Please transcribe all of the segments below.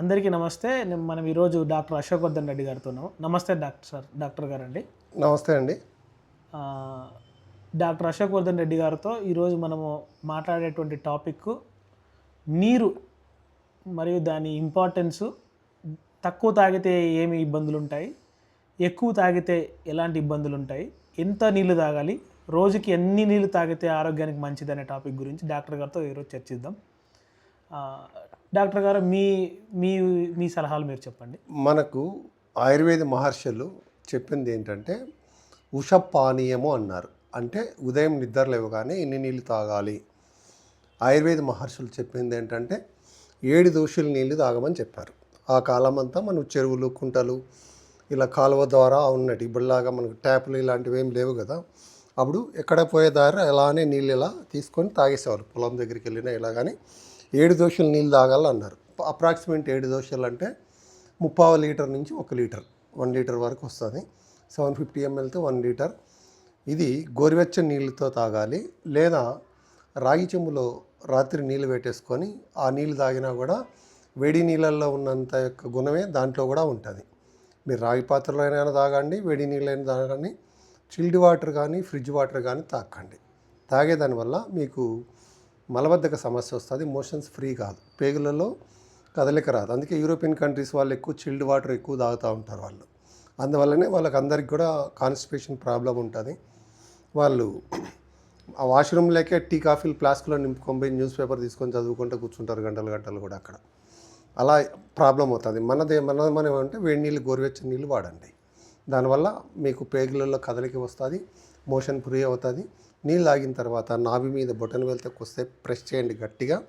అందరికీ నమస్తే. మనం ఈరోజు డాక్టర్ అశోక్ వర్ధన్ రెడ్డి గారితో ఉన్నాం నమస్తే డాక్టర్ సార్ డాక్టర్ గారు అండి నమస్తే అండి. డాక్టర్ అశోక్ వర్ధన్ రెడ్డి గారితో ఈరోజు మనము మాట్లాడేటువంటి టాపిక్ నీరు మరియు దాని ఇంపార్టెన్సు. తక్కువ తాగితే ఏమి ఇబ్బందులు ఉంటాయి ఎక్కువ తాగితే ఎలాంటి ఇబ్బందులు ఉంటాయి ఎంత నీళ్ళు తాగాలి? రోజుకి ఎన్ని నీళ్ళు తాగితే ఆరోగ్యానికి మంచిది అనే టాపిక్ గురించి డాక్టర్ గారితో ఈరోజు చర్చిద్దాం. డాక్టర్ గారు మీ మీ మీ సలహాలు మీరు చెప్పండి. మనకు ఆయుర్వేద మహర్షులు చెప్పింది ఏంటంటే ఉషపానీయము అన్నారు. అంటే ఉదయం నిద్ర లేవగానే ఇన్ని నీళ్ళు తాగాలి? ఆయుర్వేద మహర్షులు చెప్పింది ఏంటంటే ఏడు దోషులు నీళ్ళు తాగమని చెప్పారు. ఆ కాలం అంతా మనం చెరువులు కుంటలు ఇలా కాలువ ద్వారా ఉన్నట్టు ఇప్పుడులాగా మనకు ట్యాపులు ఇలాంటివి ఏం లేవు కదా. అప్పుడు ఎక్కడ పోయేదారు అలానే నీళ్ళు ఇలా తీసుకొని తాగేసేవారు పొలం దగ్గరికి వెళ్ళినా ఇలా కానీ ఏడు దోశలు నీళ్ళు తాగాలన్నారు అప్రాక్సిమేట్ ఏడు దోశలు అంటే ముప్పావు లీటర్ నుంచి ఒక లీటర్ వన్ లీటర్ వరకు వస్తుంది. సెవెన్ ఫిఫ్టీ ఎంఎల్తో వన్ లీటర్. ఇది గోరువెచ్చని నీళ్ళతో తాగాలి. లేదా రాగి చెంబులో రాత్రి నీళ్ళు పెట్టేసుకొని ఆ నీళ్ళు తాగినా కూడా వేడి నీళ్ళల్లో ఉన్నంత యొక్క గుణమే దాంట్లో కూడా ఉంటుంది. మీరు రాగి పాత్రలో అయినా తాగండి వేడి నీళ్ళైనా తాగండి. చిల్డ్ వాటర్ కానీ ఫ్రిడ్జ్ వాటర్ కానీ తాకండి తాగేదానివల్ల మీకు మలబద్ధక సమస్య వస్తుంది మోషన్స్ ఫ్రీ కాదు. పేగులలో కదలిక రాదు. అందుకే యూరోపియన్ కంట్రీస్ వాళ్ళు ఎక్కువ చిల్డ్ వాటర్ ఎక్కువ తాగుతూ ఉంటారు వాళ్ళు. అందువల్లనే వాళ్ళకి అందరికి కూడా కాన్స్టిపేషన్ ప్రాబ్లం ఉంటుంది. వాళ్ళు ఆ వాష్రూమ్లోకే టీ కాఫీలు ఫ్లాస్క్లో నింపుకొని న్యూస్ పేపర్ తీసుకొని చదువుకుంటూ కూర్చుంటారు గంటలు గంటలు కూడా అక్కడ. అలా ప్రాబ్లం అవుతుంది. మనదే మన మనం ఏమంటే వేడి నీళ్ళు గోరువెచ్చని నీళ్ళు వాడండి. దానివల్ల మీకు పేగులలో కదలిక వస్తుంది మోషన్ ఫ్రీ అవుతుంది. నీళ్ళు తాగిన తర్వాత నాభి మీద బొటన్ వెళ్తే కొస్తే ప్రెస్ చేయండి గట్టిగా.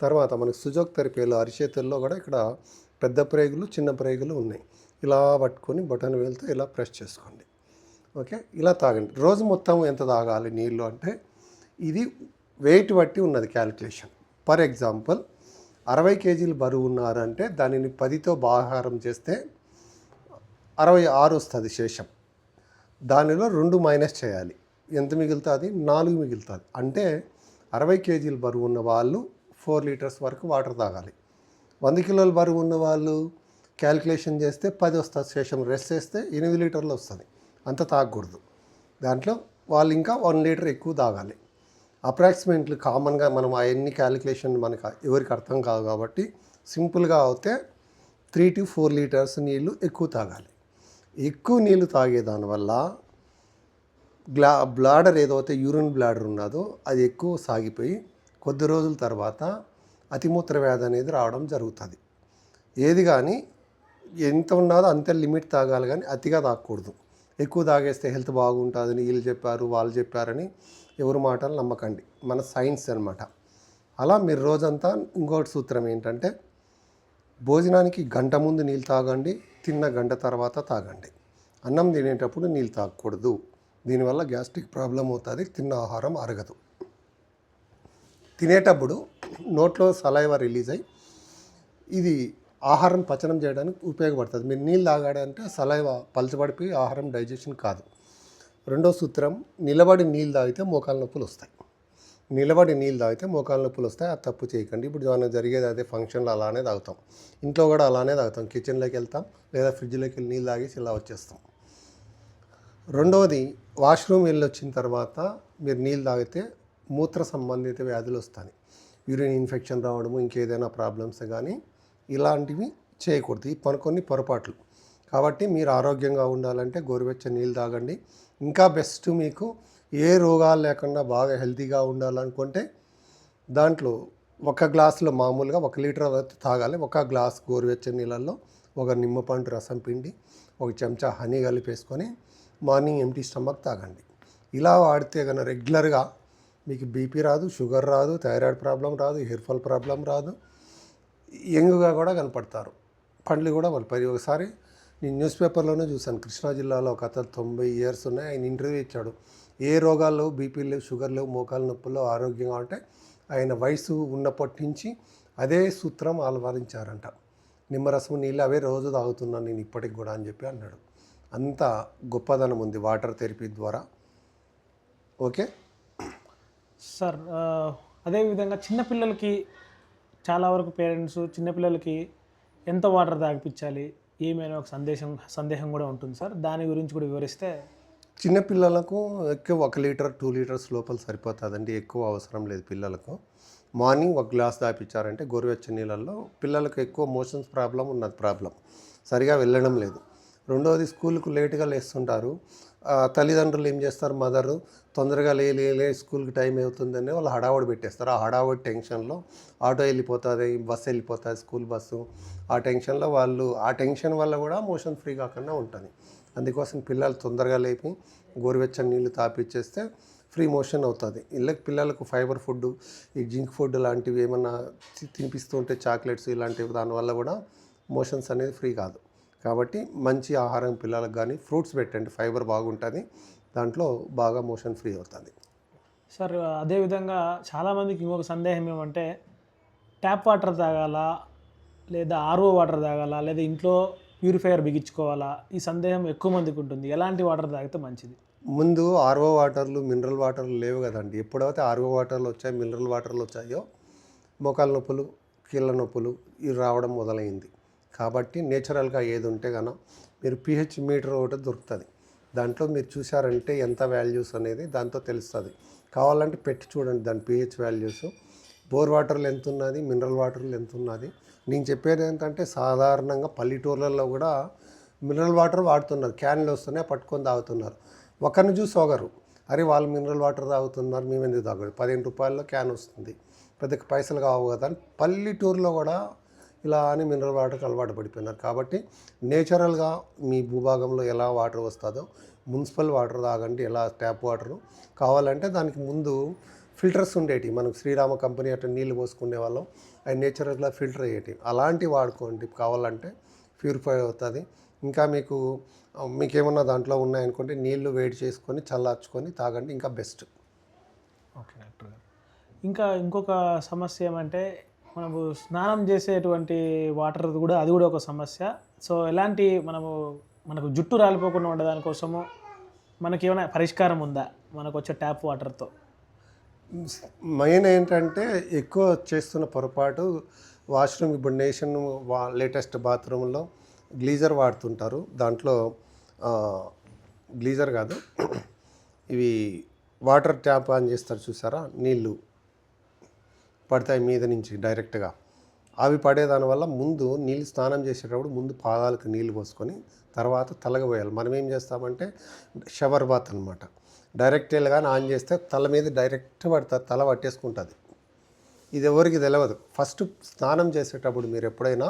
తర్వాత మనకు సుజోక్ థెరపీలో అరిచేతుల్లో కూడా ఇక్కడ పెద్ద ప్రేగులు చిన్న ప్రేగులు ఉన్నాయి. ఇలా పట్టుకొని బొటన్ వేలుతో ఇలా ప్రెస్ చేసుకోండి. ఓకే? ఇలా తాగండి. రోజు మొత్తం ఎంత తాగాలి నీళ్ళు అంటే ఇది వెయిట్ బట్టి ఉన్నది క్యాలిక్యులేషన్ ఫర్ ఎగ్జాంపుల్ అరవై కేజీలు బరువు ఉన్నారంటే దానిని పదితో బాహారం చేస్తే అరవై ఆరు వస్తుంది శేషం. దానిలో రెండు మైనస్ చేయాలి. ఎంత మిగులుతుంది? నాలుగు మిగులుతుంది. అంటే అరవై కేజీలు బరువు ఉన్న వాళ్ళు ఫోర్ లీటర్స్ వరకు వాటర్ తాగాలి. వంద కిలోల బరువు ఉన్న వాళ్ళు క్యాలిక్యులేషన్ చేస్తే పది వస్తుంది శేషం రెస్ట్ చేస్తే ఎనిమిది లీటర్లు వస్తుంది. అంత తాగకూడదు. దాంట్లో వాళ్ళు ఇంకా వన్ లీటర్ ఎక్కువ తాగాలి. అప్రాక్సిమేట్లీ కామన్గా మనం అవన్నీ క్యాలిక్యులేషన్ మనకు ఎవరికి అర్థం కాదు కాబట్టి సింపుల్గా అవుతే త్రీ టు ఫోర్ లీటర్స్ నీళ్ళు ఎక్కువ తాగాలి. ఎక్కువ నీళ్ళు తాగే దానివల్ల గ్లా బ్లాడర్ ఏదైతే యూరిన్ బ్లాడర్ ఉన్నదో అది ఎక్కువ సాగిపోయి కొద్ది రోజుల తర్వాత అతిమూత్ర వ్యాధి అనేది రావడం జరుగుతుంది. ఏది కానీ ఎంత ఉన్నదో అంతే లిమిట్ తాగాలి కానీ అతిగా తాగకూడదు. ఎక్కువ తాగేస్తే హెల్త్ బాగుంటుందని వీళ్ళు చెప్పారు వాళ్ళు చెప్పారని ఎవరి మాటలు నమ్మకండి. మన సైన్స్ అనమాట అలా మీరు రోజంతా ఇంకోటి సూత్రం ఏంటంటే భోజనానికి గంట ముందు నీళ్ళు తాగండి తిన్న గంట తర్వాత తాగండి. అన్నం తినేటప్పుడు నీళ్ళు తాగకూడదు. దీనివల్ల గ్యాస్ట్రిక్ ప్రాబ్లం అవుతుంది తిన్న ఆహారం అరగదు. తినేటప్పుడు నోట్లో సలైవ రిలీజ్ అయ్యి ఇది ఆహారం పచనం చేయడానికి ఉపయోగపడుతుంది. మీరు నీళ్ళు తాగాడంటే సలైవ పలచబడిపోయి ఆహారం డైజెషన్ కాదు. రెండో సూత్రం నిలబడి నీళ్ళు తాగితే మోకాల నొప్పులు వస్తాయి. నిలబడి నీళ్ళు తాగితే మోకాల నొప్పులు వస్తాయి అది తప్పు చేయకండి. ఇప్పుడు మనం జరిగేది అదే ఫంక్షన్లో అలానే తాగుతాం. ఇంట్లో కూడా అలానే తాగుతాం. కిచెన్లోకి వెళ్తాం లేదా ఫ్రిడ్జ్లోకి వెళ్ళి నీళ్ళు తాగేసి ఇలా వచ్చేస్తాం. రెండవది వాష్రూమ్ వెళ్ళి వచ్చిన తర్వాత మీరు నీళ్ళు తాగితే మూత్ర సంబంధిత వ్యాధులు వస్తాయి. యూరిన్ ఇన్ఫెక్షన్ రావడము ఇంకేదైనా ప్రాబ్లమ్స్ కానీ ఇలాంటివి చేయకూడదు. ఈ పని కొన్ని పొరపాట్లు. కాబట్టి మీరు ఆరోగ్యంగా ఉండాలంటే గోరువెచ్చని నీళ్ళు తాగండి. ఇంకా బెస్ట్ మీకు ఏ రోగాలు లేకుండా బాగా హెల్తీగా ఉండాలనుకుంటే దాంట్లో ఒక గ్లాసులో మామూలుగా ఒక లీటర్ తాగాలి. ఒక గ్లాస్ గోరువెచ్చని నీళ్ళల్లో ఒక నిమ్మపండు రసం పిండి ఒక చెంచా హనీ కలిపేసుకొని మార్నింగ్ ఎంటీ స్టమక్ తాగండి. ఇలా వాడితే కనుక రెగ్యులర్గా మీకు బీపీ రాదు షుగర్ రాదు థైరాయిడ్ ప్రాబ్లం రాదు హెయిర్ ఫాల్ ప్రాబ్లం రాదు. యంగ్గా కూడా కనపడతారు. పండ్లు కూడా వాళ్ళు పరి ఒకసారి నేను న్యూస్ పేపర్లోనే చూశాను. కృష్ణా జిల్లాలో ఒక అతను తొంభై ఇయర్స్ ఉన్నాయి. ఆయన ఇంటర్వ్యూ ఇచ్చాడు. ఏ రోగాలు బీపీ లేవు షుగర్ లేవు మోకాలు నొప్పులు ఆరోగ్యంగా ఉంటే ఆయన వయసు ఉన్నప్పటి నుంచి అదే సూత్రం అలవరించారంట నిమ్మరసం నీళ్ళు అవే రోజు తాగుతున్నాను నేను ఇప్పటికి కూడా అని చెప్పి అన్నాడు. అంత గొప్పదనం ఉంది వాటర్ థెరపీ ద్వారా. ఓకే? సార్ అదేవిధంగా చిన్నపిల్లలకి చాలా వరకు పేరెంట్స్ చిన్నపిల్లలకి ఎంత వాటర్ తాగిపించాలి ఏమైనా ఒక సందేశం సందేహం కూడా ఉంటుంది సార్. దాని గురించి కూడా వివరిస్తే చిన్నపిల్లలకు ఎక్కువ ఒక లీటర్ టూ లీటర్స్ లోపల సరిపోతుందండి. ఎక్కువ అవసరం లేదు పిల్లలకు. మార్నింగ్ ఒక గ్లాస్ దాపించారంటే గోరువెచ్చని నీళ్ళల్లో పిల్లలకు ఎక్కువ మోషన్స్ ప్రాబ్లం ఉన్నది ప్రాబ్లం. సరిగా వెళ్ళడం లేదు. రెండవది స్కూల్కు లేట్గా లేస్తుంటారు. తల్లిదండ్రులు ఏం చేస్తారు? మదరు తొందరగా లే లే స్కూల్కి టైం అవుతుందని వాళ్ళు హడావుడి పెట్టేస్తారు. ఆ హడావుడి టెన్షన్లో ఆటో వెళ్ళిపోతుంది బస్సు వెళ్ళిపోతుంది స్కూల్ బస్సు. ఆ టెన్షన్లో వాళ్ళు ఆ టెన్షన్ వల్ల కూడా మోషన్ ఫ్రీ కాకుండా ఉంటుంది. అందుకోసం పిల్లలు తొందరగా లేపి గోరువెచ్చని నీళ్ళు తాపిచ్చేస్తే ఫ్రీ మోషన్ అవుతుంది. ఇళ్ళకి పిల్లలకు ఫైబర్ ఫుడ్ ఈ జింక్ ఫుడ్ లాంటివి ఏమన్నా తి- తినిపిస్తూ ఉంటే చాక్లెట్స్ ఇలాంటివి దానివల్ల కూడా మోషన్స్ అనేది ఫ్రీ కాదు. కాబట్టి మంచి ఆహారం పిల్లలకు కానీ ఫ్రూట్స్ పెట్టండి ఫైబర్ బాగుంటుంది దాంట్లో బాగా మోషన్ ఫ్రీ అవుతుంది. సార్ అదేవిధంగా చాలామందికి ఇంకొక సందేహం ఏమంటే ట్యాప్ వాటర్ తాగాలా లేదా ఆర్ఓ వాటర్ తాగాలా లేదా ఇంట్లో ప్యూరిఫైయర్ బిగించుకోవాలా ఈ సందేహం ఎక్కువ మందికి ఉంటుంది. ఎలాంటి వాటర్ తాగితే మంచిది? ముందు ఆర్ఓ వాటర్లు మినరల్ వాటర్లు లేవు కదండి. ఎప్పుడైతే ఆర్ఓ వాటర్లు వచ్చాయి మినరల్ వాటర్లు వచ్చాయో మోకాల నొప్పులు కీళ్ళ నొప్పులు ఇవి రావడం మొదలైంది. కాబట్టి నేచురల్గా ఏది ఉంటే కనుక మీరు పిహెచ్ మీటర్ ఒకటి దొరుకుతుంది. దాంట్లో మీరు చూసారంటే ఎంత వాల్యూస్ అనేది దాంతో తెలుస్తుంది. కావాలంటే పెట్టి చూడండి దాని పిహెచ్ వాల్యూస్. బోర్ వాటర్లు ఎంత ఉన్నది మినరల్ వాటర్లు ఎంత ఉన్నది. నేను చెప్పేది ఏంటంటే సాధారణంగా పల్లెటూర్లలో కూడా మినరల్ వాటర్ వాడుతున్నారు. క్యాన్లు వస్తున్నాయి పట్టుకొని తాగుతున్నారు. ఒకరిని చూసి ఒకరు అరే వాళ్ళు మినరల్ వాటర్ తాగుతున్నారు మేము ఎందుకు తాగదు పదిహేను రూపాయల్లో క్యాన్ వస్తుంది. పెద్ద పైసలు కావు కదా అని పల్లెటూరులో కూడా ఇలా అని మినరల్ వాటర్కి అలవాటు పడిపోయినారు. కాబట్టి నేచురల్గా మీ భూభాగంలో ఎలా వాటర్ వస్తుందో మున్సిపల్ వాటర్ తాగండి ఎలా ట్యాప్ వాటర్ కావాలంటే దానికి ముందు ఫిల్టర్స్ ఉండేటి మనకు శ్రీరామ కంపెనీ అట్లా నీళ్ళు పోసుకునే వాళ్ళం. అవి నేచురల్గా ఫిల్టర్ అయ్యేటి అలాంటివి వాడుకోండి. కావాలంటే ప్యూరిఫై అవుతుంది. ఇంకా మీకు మీకేమన్నా దాంట్లో ఉన్నాయనుకుంటే నీళ్ళు వేడి చేసుకొని చల్లార్చుకొని తాగండి. ఇంకా బెస్ట్ ఓకే డాక్టర్ గారు ఇంకా ఇంకొక సమస్య ఏమంటే మనము స్నానం చేసేటువంటి వాటర్ కూడా అది కూడా ఒక సమస్య. సో ఎలాంటి మనము మనకు జుట్టు రాలిపోకుండా ఉండడాని కోసము మనకి ఏమైనా పరిష్కారం ఉందా? మనకు వచ్చే ట్యాప్ వాటర్తో మెయిన్ ఏంటంటే ఎక్కువ చేస్తున్న పొరపాటు వాష్రూమ్ ఇప్పుడు నేషన్ వా లేటెస్ట్ బాత్రూంలో గ్లీజర్ వాడుతుంటారు. దాంట్లో గ్లీజర్ కాదు ఇవి వాటర్ ట్యాప్ ఆన్ చేస్తారు చూసారా? నీళ్ళు. పడతాయి మీద నుంచి డైరెక్ట్గా. అవి పడేదాని వల్ల ముందు నీళ్ళు స్నానం చేసేటప్పుడు ముందు పాదాలకు నీళ్ళు పోసుకొని తర్వాత తలగా పోయాలి. మనం ఏం చేస్తామంటే షవర్ బాత్ అనమాట డైరెక్ట్ కానీ ఆన్ చేస్తే తల మీద డైరెక్ట్ పడుతుంది తల పట్టేసుకుంటుంది. ఇది ఎవరికి తెలియదు ఫస్ట్ స్నానం చేసేటప్పుడు మీరు ఎప్పుడైనా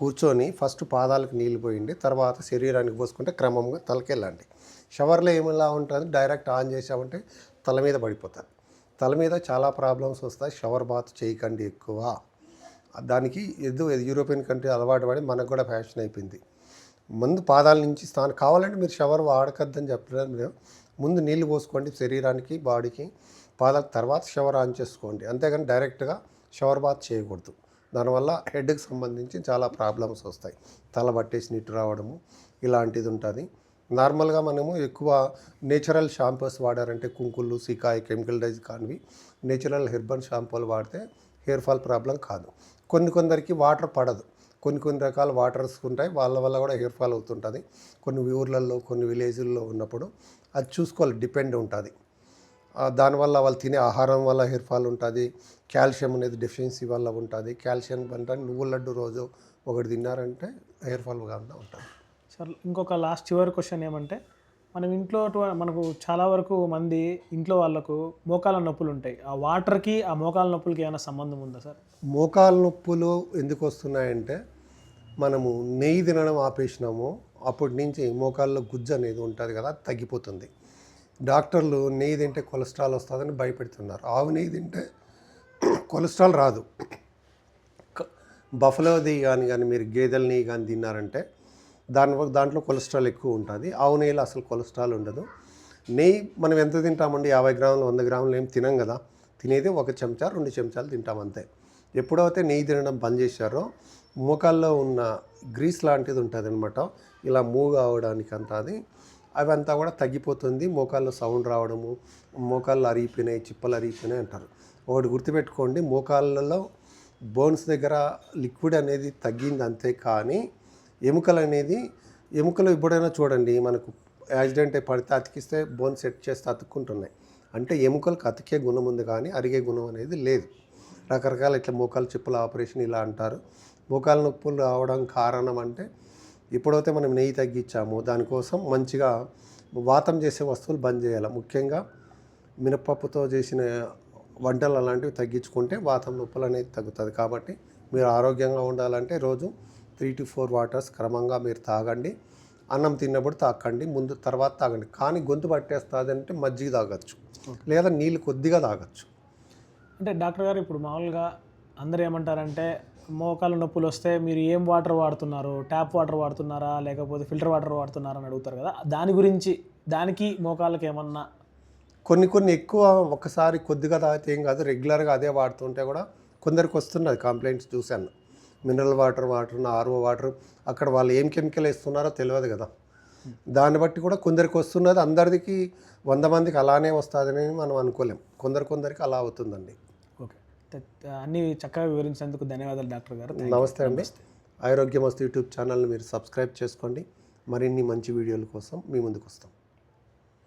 కూర్చొని ఫస్ట్ పాదాలకు నీళ్ళు పోయండి తర్వాత శరీరానికి పోసుకుంటే క్రమంగా తలకెళ్ళండి. షవర్లో ఏమిలా ఉంటుంది? డైరెక్ట్ ఆన్ చేసామంటే తల మీద పడిపోతుంది. తల మీద చాలా ప్రాబ్లమ్స్ వస్తాయి. షవర్ బాత్ చేయకండి ఎక్కువ. దానికి ఎదు యూరోపియన్ కంట్రీ అలవాటు పడి మనకు కూడా ఫ్యాషన్ అయిపోయింది. ముందు పాదాల నుంచి స్నానం కావాలంటే మీరు షవర్ వాడకద్దని చెప్పలేదు మేము. ముందు నీళ్ళు పోసుకోండి శరీరానికి బాడీకి. పాదాల తర్వాత షవర్ ఆన్ చేసుకోండి. అంతేగాని డైరెక్ట్గా షవర్ బాత్ చేయకూడదు. దానివల్ల హెడ్కి సంబంధించి చాలా ప్రాబ్లమ్స్ వస్తాయి. తల పట్టేసి నీటి రావడము ఇలాంటిది ఉంటుంది. నార్మల్గా మనము ఎక్కువ నేచురల్ షాంపూస్ వాడారంటే కుంకుళ్ళు సికాయి కెమికల్ కానివి. నేచురల్ హెర్బల్ షాంపూలు వాడితే హెయిర్ ఫాల్ ప్రాబ్లం కాదు. కొన్ని కొందరికి వాటర్ పడదు. కొన్ని కొన్ని రకాల వాటర్స్ ఉంటాయి. వాళ్ళ వల్ల కూడా హెయిర్ ఫాల్ అవుతుంటుంది. కొన్ని ఊర్లలో కొన్ని విలేజ్ల్లో ఉన్నప్పుడు అది చూసుకోవాలి. డిపెండ్ ఉంటుంది. దానివల్ల వాళ్ళు తినే ఆహారం వల్ల హెయిర్ ఫాల్ ఉంటుంది. కాల్షియం అనేది డెఫిషియన్సీ వల్ల ఉంటుంది. కాల్షియం అంటే నువ్వుల లడ్డు రోజు ఒకటి తిన్నారంటే హెయిర్ ఫాల్ కాకుండా ఉంటుంది. సార్ ఇంకొక లాస్ట్ చివరి క్వశ్చన్ ఏమంటే మనం ఇంట్లో మనకు చాలా వరకు మంది ఇంట్లో వాళ్ళకు మోకాల నొప్పులు ఉంటాయి. ఆ వాటర్కి ఆ మోకాల నొప్పులకి ఏమైనా సంబంధం ఉందా సార్? మోకాల నొప్పులు ఎందుకు వస్తున్నాయంటే మనము నెయ్యి తినడం ఆపేసినాము అప్పటి నుంచి మోకాల్లో గుజ్జు అనేది ఉంటుంది కదా తగ్గిపోతుంది. డాక్టర్లు నెయ్యి తింటే కొలెస్ట్రాల్ వస్తుందని భయపెడుతున్నారు. ఆవు నెయ్యి తింటే కొలెస్ట్రాల్ రాదు. బఫలోది కానీ కానీ మీరు గేదెల నెయ్యి కానీ తిన్నారంటే దాని దాంట్లో కొలెస్ట్రాల్ ఎక్కువ ఉంటుంది. ఆవు నెయ్యిలో అసలు కొలెస్ట్రాల్ ఉండదు. నెయ్యి మనం ఎంత తింటామండి? యాభై గ్రాములు వంద గ్రాములు ఏం తినం కదా? తినేది ఒక చెంచా రెండు చెంచాలు తింటాం అంతే. ఎప్పుడైతే నెయ్యి తినడం బంద్ చేశారో మోకాల్లో ఉన్న గ్రీస్ లాంటిది ఉంటుంది అనమాట ఇలా మూవ్ అవడానికి అంతా అది. అవంతా కూడా తగ్గిపోతుంది. మోకాల్లో సౌండ్ రావడము మోకాళ్ళు అరిగిపోయినాయి చిప్పలు అరిగిపోయినాయి అంటారు. ఒకటి గుర్తుపెట్టుకోండి మోకాళ్ళలో బోన్స్ దగ్గర లిక్విడ్ అనేది తగ్గింది అంతే కానీ ఎముకలు అనేది ఎముకలు ఎప్పుడైనా చూడండి మనకు యాక్సిడెంట్ అయి పడితే అతికిస్తే బోన్ సెట్ చేస్తే అతుక్కుంటున్నాయి. అంటే ఎముకలకు అతికే గుణం ఉంది కానీ అరిగే గుణం అనేది లేదు. రకరకాల ఇట్లా మోకాలు చిప్పుల ఆపరేషన్ ఇలా అంటారు. మోకాలు నొప్పులు రావడం కారణం అంటే ఇప్పుడైతే మనం నెయ్యి తగ్గించాము దానికోసం మంచిగా వాతం చేసే వస్తువులు బంద్ చేయాలి. ముఖ్యంగా మినపప్పుతో చేసిన వంటలు అలాంటివి తగ్గించుకుంటే వాతం నొప్పులు అనేది తగ్గుతుంది. కాబట్టి మీరు ఆరోగ్యంగా ఉండాలంటే రోజు త్రీ టు ఫోర్ వాటర్స్ క్రమంగా మీరు తాగండి. అన్నం తిన్నప్పుడు తాకండి. ముందు తర్వాత తాగండి. కానీ గొంతు పట్టేస్తుంది అంటే మజ్జిగ తాగొచ్చు. లేదా నీళ్ళు కొద్దిగా తాగొచ్చు. అంటే డాక్టర్ గారు ఇప్పుడు మామూలుగా అందరూ ఏమంటారంటే మోకాలు నొప్పులు వస్తే మీరు ఏం వాటర్ వాడుతున్నారు? ట్యాప్ వాటర్ వాడుతున్నారా? లేకపోతే ఫిల్టర్ వాటర్ వాడుతున్నారా అని అడుగుతారు కదా. దాని గురించి దానికి మోకాళ్ళకి ఏమన్నా కొన్ని కొన్ని ఎక్కువ ఒకసారి కొద్దిగా తాగితే ఏం కాదు. రెగ్యులర్గా అదే వాడుతుంటే కూడా కొందరికి వస్తున్నది కంప్లైంట్స్ చూశాను. Mineral water water RO water అక్కడ వాళ్ళు ఏం కెమికల్ వేస్తున్నారో తెలియదు కదా. దాన్ని బట్టి కూడా కొందరికి వస్తున్నది అందరికి వంద మందికి అలానే వస్తుందని మనం అనుకోలేం. కొందరు కొందరికి అలా అవుతుందండి. ఓకే. అన్ని చక్కగా వివరించినందుకు ధన్యవాదాలు డాక్టర్ గారు. నమస్తే అండి. ఆరోగ్యమస్తు యూట్యూబ్ ఛానల్ని మీరు సబ్స్క్రైబ్ చేసుకోండి మరిన్ని మంచి వీడియోల కోసం మీ ముందుకు వస్తాం.